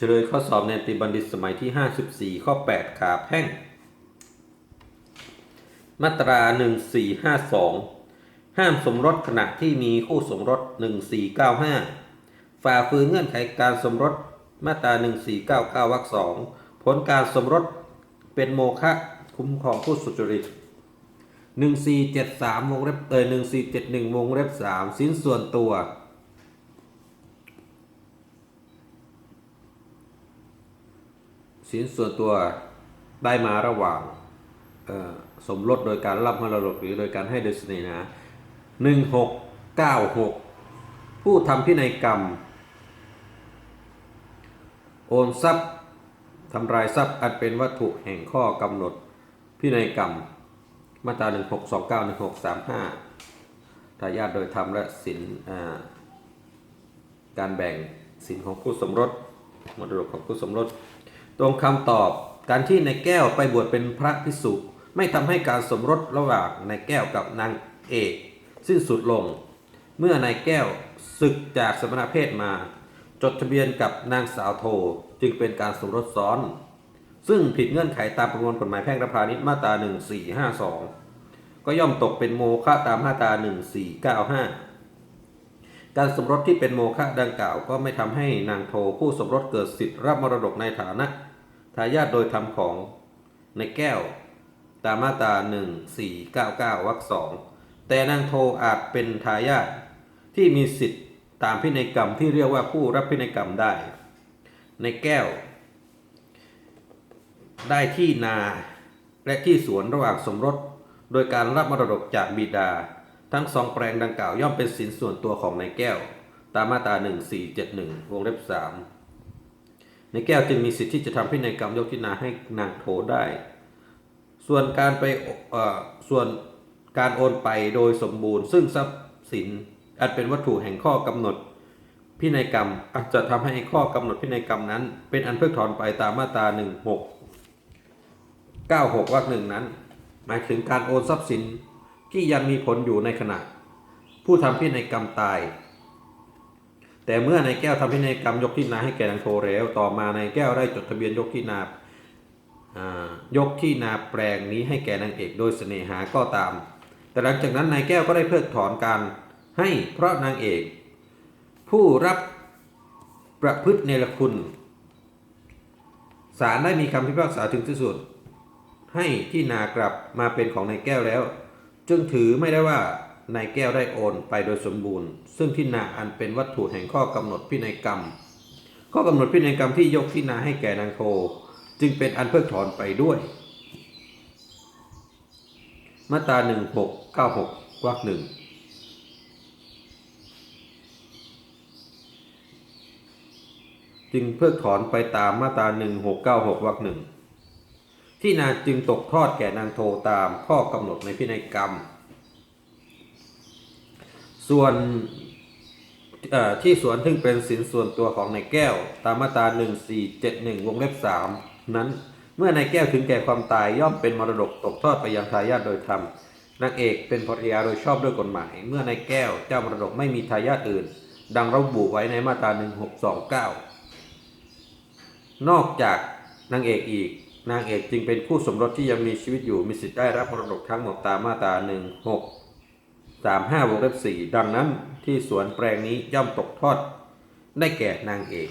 เฉลยข้อสอบในติบัณฑิตสมัยที่ 54 ข้อ 8 ขาแพ่ง มาตรา 1452 ห้ามสมรสขณะที่มีคู่สมรส 1495 ฝ่าฝืนเงื่อนไขการสมรสมาตรา 1499วรรคสองผลการสมรสเป็นโมฆะคุ้มครองผู้สุจริต 1473วงเล็บเอ่ย1471วงเล็บ3สินส่วนตัว สินส่วนตัวได้มาระหว่างสมรสโดยการรับมรดกหรือโดยการให้โดยเสน่หา1696 ผู้ทำพินัยกรรม โอนทรัพย์ทำลายทรัพย์อันเป็นวัตถุแห่งข้อกำหนดพินัยกรรม มาตรา 1629 1635ทายาทโดยธรรมและสินการแบ่งสินของผู้สมรสมรดกของผู้สมรส ตรงคำตอบการที่นายแก้วไปบวชเป็นพระภิกษุไม่ทำให้การสมรสระหว่างนายแก้วกับนางเอกสิ้นสุดลง เมื่อนายแก้วศึกจากสมณเพศมา จดทะเบียนกับนางสาวโทจึงเป็นการสมรสซ้อน ซึ่งผิดเงื่อนไขตามประมวลกฎหมายแพ่งและพาณิชย์มาตรา 1452 ก็ย่อมตกเป็นโมฆะตามมาตรา 1495 การสมรสที่เป็นโมฆะดังกล่าวก็ไม่ทำให้นางโทผู้สมรสเกิดสิทธิ์รับมรดกในฐานะทายาทโดยธรรมของในแก้วตามมาตรา1499วรรคสองแต่นางโทอาจเป็นทายาทที่มีสิทธิ์ตามพินัยกรรมที่เรียกว่าผู้รับพินัยกรรมได้ ในแก้ว ได้ที่นาและที่สวนระหว่างสมรส โดยการรับมรดกจากบิดา ทั้งสองแปลงดังกล่าวย่อมเป็นสินส่วนตัวของนายแก้ว ตามมาตรา 1471 วงเล็บ3ในแก้วจึงมีสิทธิ์ที่จะทำพินัยกรรมยกที่นาให้นางโถได้ ส่วนการไปส่วนการโอนไปโดยสมบูรณ์ ซึ่งทรัพย์สินอันเป็นวัตถุแห่งข้อกำหนดพินัยกรรมอาจจะทำให้ข้อกำหนดพินัยกรรมนั้น เป็นอันเพิกถอนไปตามมาตรา16 96วรรคหนึ่งนั้น หมายถึงการโอนทรัพย์สิน ที่ยังมีผลอยู่ในขณะ ผู้ทำพินัยกรรมตาย แต่เมื่อนายแก้วทำพินัยกรรมยกที่นาให้แก่นางโทแล้วต่อมานายแก้วได้จดทะเบียนยกที่นาอ่ายกที่นาแปลงนี้ให้แก่นางเอกโดยเสน่หาก็ตาม แต่หลังจากนั้นนายแก้วก็ได้เพิกถอนการให้เพราะนางเอก ผู้รับประพฤติเนรคุณศาลได้มีคำพิพากษาถึงที่สุด ให้ที่นากลับมาเป็นของนายแก้วแล้ว จึงถือไม่ได้ว่านายแก้วได้โอนไปโดยสมบูรณ์ ซึ่งที่นาอันเป็นวัตถุแห่งข้อกำหนดพินัยกรรม ข้อกำหนดพินัยกรรมที่ยกที่นาให้แก่นางโท จึงเป็นอันเพิกถอนไปด้วย มาตรา1696วรรคหนึ่งจึงเพิกถอนไปตามมาตรา1696วรรคหนึ่ง ที่นาจึงตกทอดแก่นางโทตามข้อกำหนดในพินัยกรรม ส่วนที่สวนซึ่งเป็นสินส่วนตัวของนายแก้ว ตามมาตรา1471 วงเล็บ 3 นั้นเมื่อนายแก้วถึงแก่ความตายย่อมเป็นมรดกตกทอดไปยังทายาทโดยธรรมนางเอกเป็นภรรยาโดยชอบด้วยกฎหมาย เมื่อนายแก้วเจ้ามรดกไม่มีทายาทอื่น ดังระบุไว้ในมาตรา1629 นอกจากนางเอกอีก นางเอกจึงเป็นคู่สมรสที่ยังมีชีวิตอยู่มีสิทธิ์ได้รับมรดกทั้งหมดตามมาตรา16 35วงเล็บ4ดังนั้นที่สวนแปลงนี้ย่อมตกทอดได้แก่นางเอก